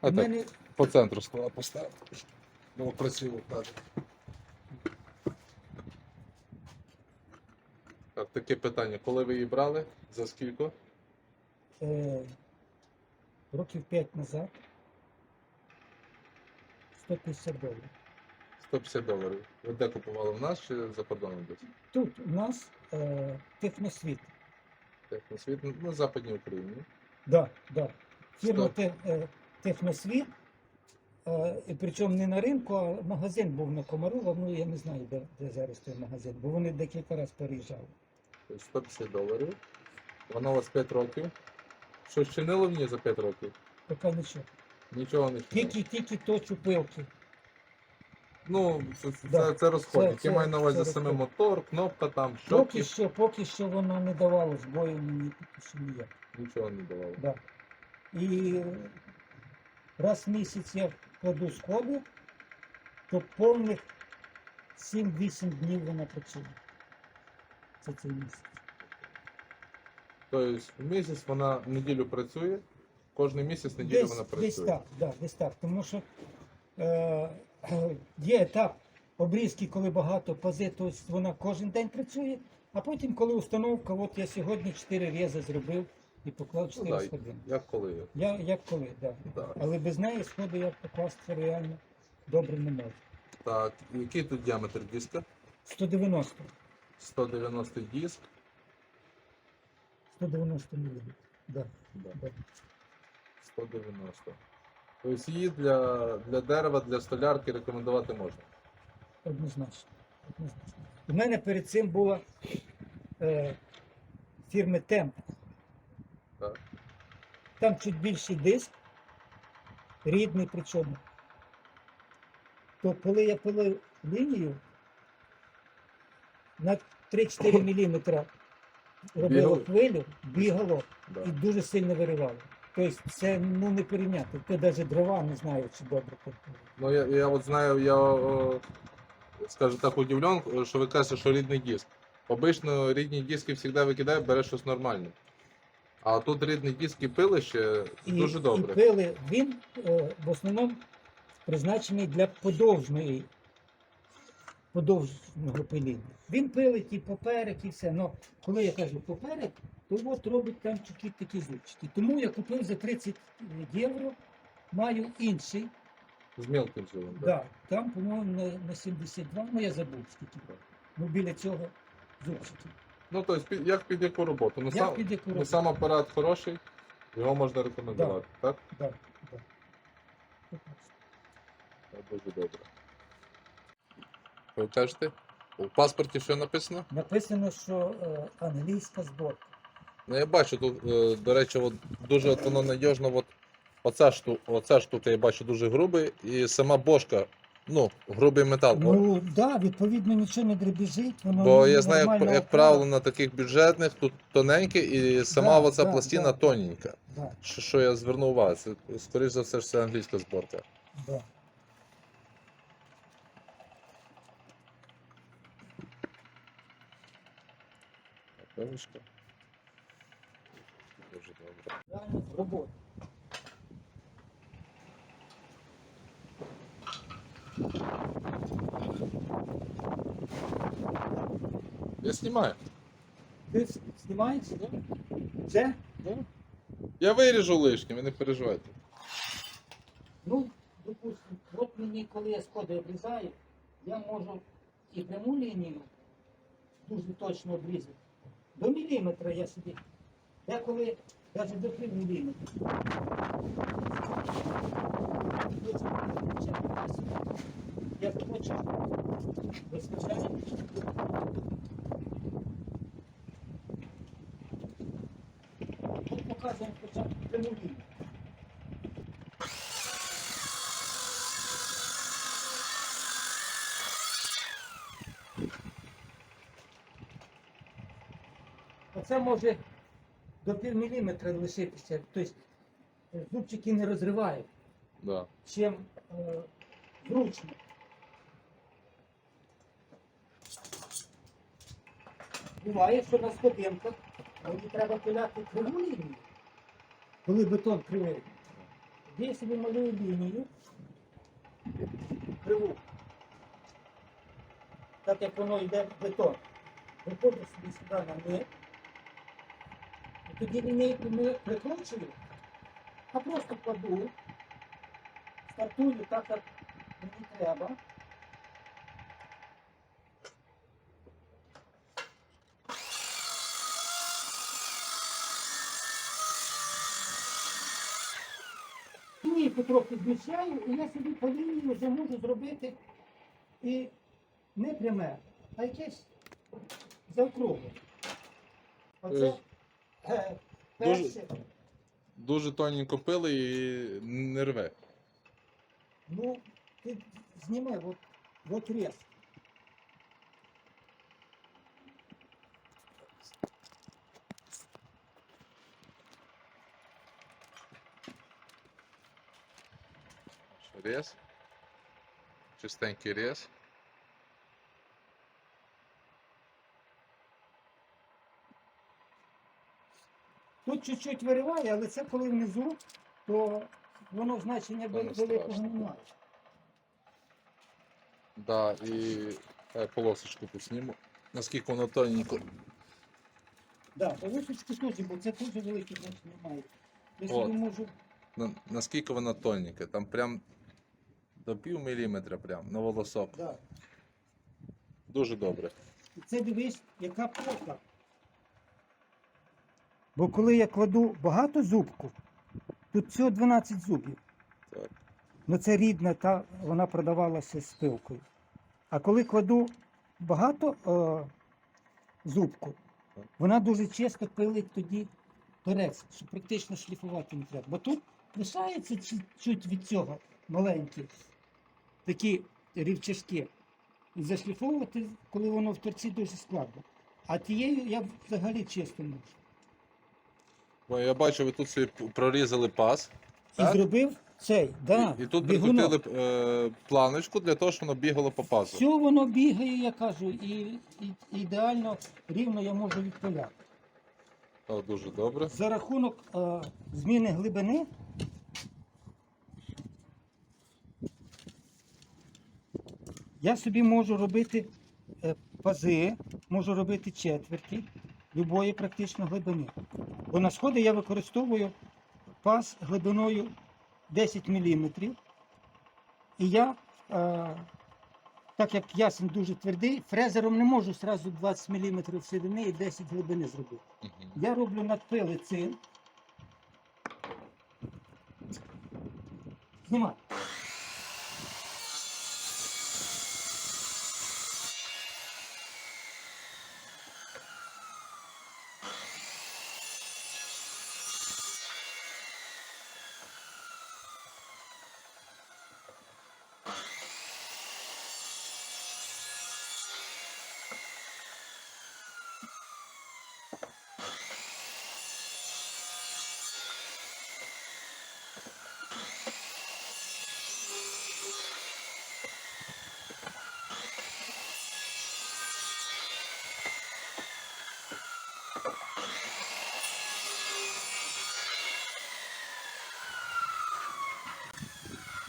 А так, мене по центру стола поставив. Було красиво так. Так, таке питання. Коли ви її брали? За скільки? е, років 5 назад 150 доларів. 150 доларів. Ви де купували в нас чи за кордоном десь? Тут у нас е, техносвіт. Техносвіт, ну, на Западній Україні. Да, да. Фірма те, е, Техносвіт. Е, і причому не на ринку, а магазин був на Комарова. Ну я не знаю, де, де зараз той магазин, бо вони декілька разів переїжджали. Тобто 150 доларів. Вона у вас 5 років. Що чинило в ній за 5 років? Поки нічого. Нічого не чинило. Тільки, тільки точу пилки. Ну, це, це, Да. це, це розходник. Це- Я маю на увазі це саме мотор, кнопка там, Поки що, поки що воно не давало збою мені поки що ніяк. Нічого не давало. Да. І раз в місяць я кладу сходи, то повних 7-8 днів вона працює. Це цей місяць. Тобто в місяць вона неділю працює, кожен місяць неділю Десь, вона десь так, да, десь так. Тому що е, є етап обрізки, коли багато пази, то вона кожен день працює, а потім, коли установка, от я сьогодні 4 рези зробив і поклав Ну, 4 да, сходи. як коли. Я як коли, так. Да. Да. Але без неї сходи я покласти реально добре не можу. Так, який тут діаметр диска? 190. 190 диск. 190 мм. Да, Да, да. 190. Тобто її для, для дерева, для столярки рекомендувати можна. Однозначно. Однозначно. У мене перед цим була е, фірми Темп. Так. Там чуть більший диск, рідний причому. То коли я пилив лінію на 3-4 мм робило Бігало? хвилю, бігало Да. і дуже сильно виривало. Тобто це ну, не порівняти. Ти навіть дрова не знаю, чи добре купили. Ну я, я от знаю, я о, скажу так удивлен, що ви кажете, що рідний диск. Обично рідні диски завжди викидають, береш щось нормальне. А тут рідний диск і пилище І, дуже добре. І пили він е, в основному призначений для подовжної подовжного пиління. Він пилить і поперек, і все. Но коли я кажу поперек, то от робить там чуть-чуть такі зубчики. Тому я купив за 30 євро, маю інший. З мілким зілом. Да, там, по-моєму, на, на 72, ну я забув скільки. Ну біля цього зубчики. Ну, тобто, як під яку роботу? Ну, Як сам, під яку ну, роботу? сам апарат хороший, його можна рекомендувати, так? Да, да. Так, Дуже добре. Ви кажете? У паспорті що написано? Написано, що е, англійська зборка. Ну, я бачу тут, е, до речі, от, дуже от воно надіжно. От, оця, шту, оця штука я бачу дуже грубий, і сама бошка, ну, грубий метал. Ну так, да, відповідно, нічого не дребіжить, воно Бо я знаю, як, як правило, на таких бюджетних тут тоненьке, і сама Да, оця да, пластина да. тоненька. Да, Що, що я звернув увагу, це, скоріш за все, ж це англійська зборка. да. Дуже добре. Реально робота. Я знімаю. Ти знімаєш? Це? Я виріжу лишнє, ви не переживайте. Ну, допустим, от мені, коли я сходи обрізаю, я можу і пряму лінію дуже точно обрізати. До міліметра я собі. Деколи навіть до пів міліметра. Як хочеш, визначаємо. Тут показуємо лінію. Оце може до пів міліметра лишитися. Тобто зубчики не розривають, Да. чим е, зручно. Буває, що на сходинках мені треба пиляти криву лінію, коли бетон кривий. Я собі малюю лінію, криву. Так як воно йде в бетон. Виходжу собі сюди на мир. І тоді лінійку не прикручую, а просто кладу, стартую так, як мені треба. Лінійку трохи зміщаю, і я собі по лінії вже можу зробити і не пряме, а якесь заокругле. Оце е, перше. Дуже тоненько пили і не рве. Ну, ти зніми, от, от рез. Рез. Чистенький рез. Тут чуть-чуть вириває, але це коли внизу, то воно значення не великого страшно. немає. Да, і е, полосочку тут зніму. Наскільки воно тоненько. Да, полосочку теж, бо це теж велике значення має. Я От. собі можу. На- Наскільки воно тоненьке. Там прям до пів міліметра прям на волосок. Да. Дуже добре. І це дивись, яка плоха. Бо коли я кладу багато зубку, тут всього 12 зубів. Так. Ну це рідна, та вона продавалася з пилкою. А коли кладу багато е, зубку, вона дуже чисто пилить тоді торець, що практично шліфувати не треба. Бо тут лишається чуть від цього маленькі такі рівчашки. І зашліфовувати, коли воно в торці дуже складно. А тією я взагалі чисто можу. Бо я бачу, ви тут собі прорізали пас. І Так? зробив цей, да, і, тут бігунок. прикрутили е, планочку для того, щоб воно бігало по пасу. Все воно бігає, я кажу, і, і ідеально рівно я можу відпиляти. О, дуже добре. За рахунок е, зміни глибини. Я собі можу робити е, пази, можу робити четверті любої практично глибини. Бо на сходи я використовую паз глибиною 10 мм. І я, е, так як ясен дуже твердий, фрезером не можу одразу 20 мм ширини і 10 глибини зробити. Я роблю надпили цим. Знімай.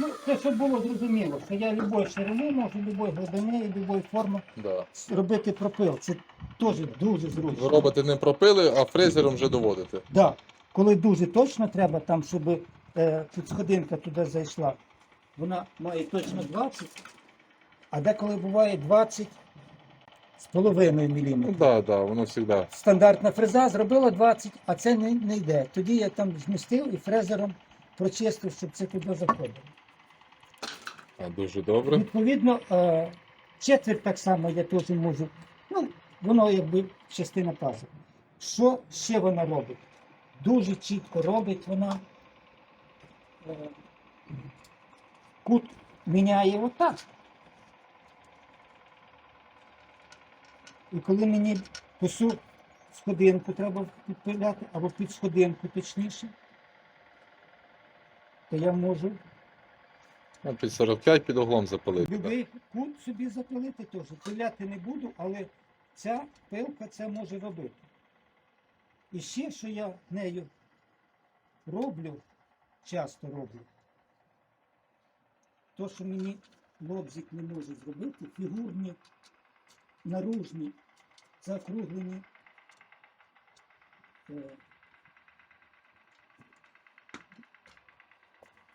Ну, це щоб було зрозуміло, що я любої ширини можу, любої глибини і любої форми Да. робити пропил. Це теж дуже зручно. Ви робите не пропили, а фрезером вже доводите. Да. Коли дуже точно треба, там, щоб е, тут сходинка туди зайшла, вона має точно 20, а деколи буває 20 з половиною Ну міліметрів. да, да, воно завжди. Стандартна фреза зробила 20, а це не, не йде. Тоді я там змістив і фрезером прочистив, щоб це туди заходило. А, дуже добре. Відповідно, е, четверть так само я теж можу. Ну, воно якби частина пазу. Що ще вона робить? Дуже чітко робить вона. е, Кут міняє отак. І коли мені косу сходинку треба підпиляти, або під сходинку точніше, то я можу Ну, Під 45 під углом запалити. Любий кут собі запилити теж. Пиляти не буду, але ця пилка це може робити. І ще, що я нею роблю, часто роблю, то, що мені лобзик не може зробити, фігурні, наружні, закруглені. е,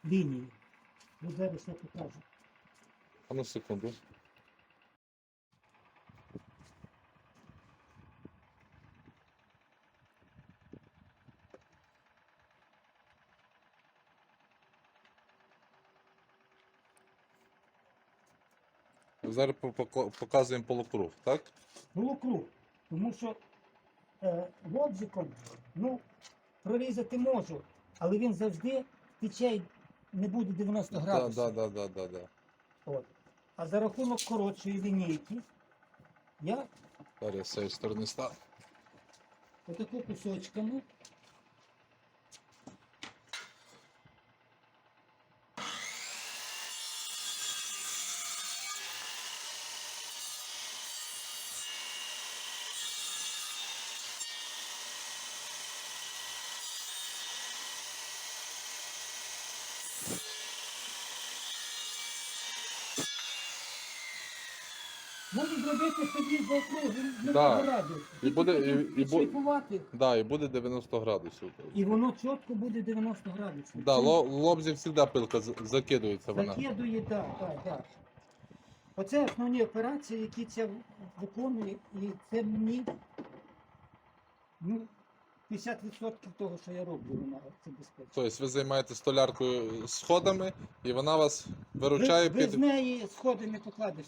лінії. Ну, зараз я покажу. А ну секунду. Зараз показуємо полукруг, так? Було круг, тому що е, лобзиком, ну, прорізати можу, але він завжди тече не буде 90 градусів. да, да, да, да, да. От. А за рахунок коротшої лінійки я Зараз з цієї сторони став. отаку кусочками можу зробити собі заокруглення Да. градусів. І буде- і- і бу- Да, і буде 90 градусів. і воно чітко буде 90 градусів. Да, ло, лобзі завжди пилка з- закидується вона. Закидує, так, так, так. Оце основні операції, які це виконує, і це мені ну, 50% того, що я роблю, вона це безпечно. Тобто ви займаєтесь столяркою сходами, і вона вас виручає ви, ви під. неї сходи не покладеш.